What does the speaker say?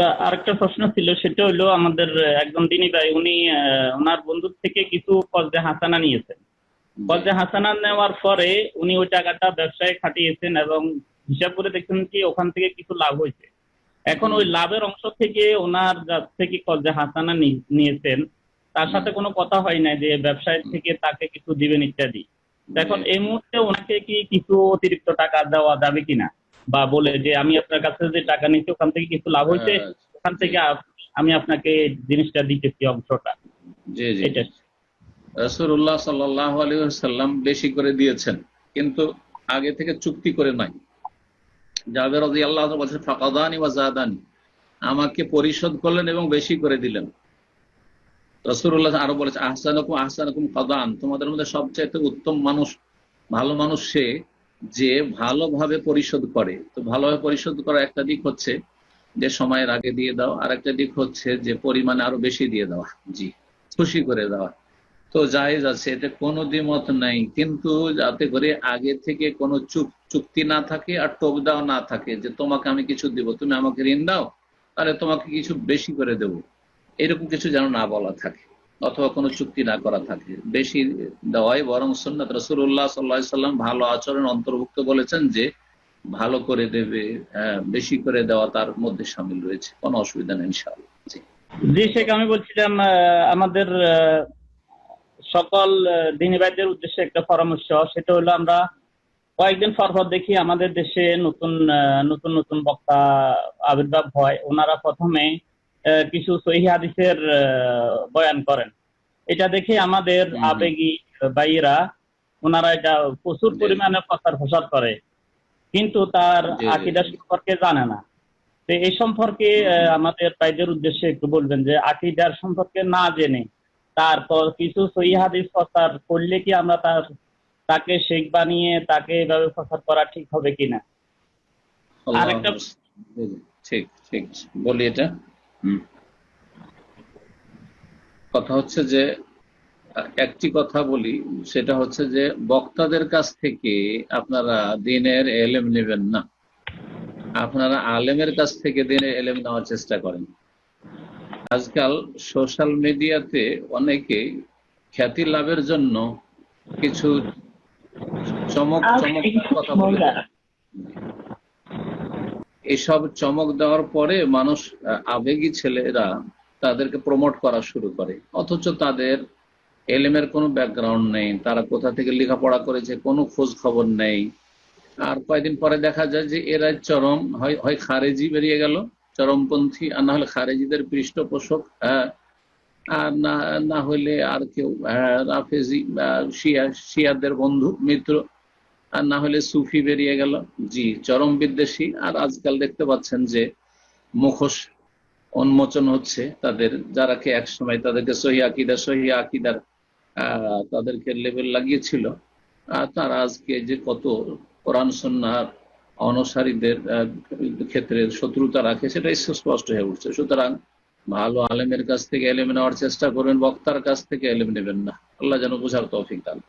আরেকটা প্রশ্ন ছিল, সেটা হলো আমাদের একজন দিনী ভাই, উনি ওনার বন্ধুর থেকে কিছু কজে হাসানা নিয়েছেন। কজে হাসানা নেওয়ার পরে উনি ওই টাকাটা ব্যবসায় খাটিয়েছেন এবং হিসাব করে দেখছেন কি ওখান থেকে কিছু লাভ হয়েছে। এখন ওই লাভের অংশ থেকে ওনার কাছ থেকে কজে হাসানা নিয়েছেন। তার সাথে কোনো কথা হয় না যে ব্যবসায় থেকে তাকে কিছু দিবেন ইত্যাদি। এখন এই মুহূর্তে ওনাকে কি কিছু অতিরিক্ত টাকা দেওয়া যাবে কিনা? বা বলে যে আমি আপনার কাছে যে টাকা নিচ্ছি ওখান থেকে কিছু লাভ হয়েছে হ্যাঁ, ওখান থেকে আমি আপনাকে জিনিসটা দিতেছি অংশটা। জি জি। রসুল্লাহ সাল্লাহ আলী সাল্লাম বেশি করে দিয়েছেন কিন্তু আগে থেকে চুক্তি করে নাই। রাজি আল্লাহ বলছেন ফাকাদানি ওয়া জাদানি আমাকে পরিশোধ করলেন এবং বেশি করে দিলেন। রসুল্লাহ আরও বলেছে আহসানকুম আহসানকুম কাদান তোমাদের মধ্যে সবচাইতে উত্তম মানুষ ভালো মানুষ সে যে ভালোভাবে পরিশোধ করে। তো ভালোভাবে পরিশোধ করার একটা দিক হচ্ছে যে সময়ের আগে দিয়ে দাও, আর একটা দিক হচ্ছে যে পরিমাণে আরও বেশি দিয়ে দেওয়া। জি, খুশি করে দেওয়া। তো জায়েজ আছে, এতে কোনো দ্বিমত নাই। কিন্তু যাতে করে আগে থেকে কোনো চুপ, চুক্তি না থাকে আর টোপ দেওয়া না থাকে যে তোমাকে আমি কিছু দিব, তুমি আমাকে ঋণ দাও, তাহলে তোমাকে কিছু বেশি করে দেব। এরকম কিছু যেন না বলা থাকে। অথবা কোনো চুক্তি না করা থাকে। বেশি দেওয়াই বরং সুন্নাত রসুল্লাহ সাল্লাহ সাল্লাম ভালো আচরণ অন্তর্ভুক্ত বলেছেন যে ভালো করে দেবে হ্যাঁ, বেশি করে দেওয়া তার মধ্যে সামিল রয়েছে। কোনো অসুবিধা নেই জি। শেখ আমি বলছিলাম আমাদের সকল দিনী ভাইদের উদ্দেশ্যে একটা পরামর্শ। সেটা হলো আমরা কয়েকদিন পর পর দেখি আমাদের দেশে নতুন নতুন নতুন বক্তা আবির্ভাব হয়। ওনারা প্রথমে কিছু সহি হাদিসের বয়ান করেন। এটা দেখে আমাদের আবেগী ভাইয়েরা ওনারা এটা প্রচুর পরিমাণে প্রচার প্রসার করে। কিন্তু তার আকিদা সম্পর্কে জানে না। তো এই সম্পর্কে আমাদের ভাইদের উদ্দেশ্যে একটু বলবেন যে আকিদার সম্পর্কে না জেনে তারপর কিছু সহি হাদিস প্রচার করলে কি আমরা তার তাকে শেখ বানিয়ে তাকে এভাবে প্রচার করা ঠিক হবে কিনা? আরেকটা- ঠিক ঠিক। বলি এটা। কথা হচ্ছে যে একটি কথা বলি সেটা হচ্ছে যে বক্তাদের কাছ থেকে আপনারা দিনের এলেম নেবেন না। আপনারা আলেমের কাছ থেকে দিনের এলেম নেওয়ার চেষ্টা করেন। আজকাল সোশ্যাল মিডিয়াতে অনেকে খ্যাতি লাভের জন্য কিছু চমক চমক কথা বলে এসব চমক দেওয়ার পরে মানুষ আবেগী ছেলেরা তাদেরকে প্রমোট করা শুরু করে। অথচ তাদের এলেমের কোনো ব্যাকগ্রাউন্ড নেই তারা কোথা থেকে লেখাপড়া করেছে কোনো খোঁজ খবর নেই। আর কয়েকদিন পরে দেখা যায় যে এরা চরম হয় হয় খারেজি বেরিয়ে গেল চরমপন্থী আর না হলে খারেজিদের পৃষ্ঠপোষক হ্যাঁ আর না না হলে আর কেউ হ্যাঁ, রাফেজি আহ, শিয়া শিয়াদের বন্ধু মিত্র আর না হলে সুফি বেরিয়ে গেল। জি, চরম বিদ্বেষী। আর আজকাল দেখতে পাচ্ছেন যে মুখোশ উন্মোচন হচ্ছে তাদের যারা কে এক সময় তাদেরকে সহি আকিদা, সহি আকিদার তাদেরকে লেবেল লাগিয়েছিল। আর তারা আজকে যে কত কোরআন সন্ন্যার অনুসারীদের ক্ষেত্রে শত্রুতা রাখে সেটা স্পষ্ট হয়ে উঠছে। সুতরাং ভালো আলেমের কাছ থেকে এলেম নেওয়ার চেষ্টা করবেন, বক্তার কাছ থেকে এলেম নেবেন না। আল্লাহ যেন বোঝার তৌফিক করেন।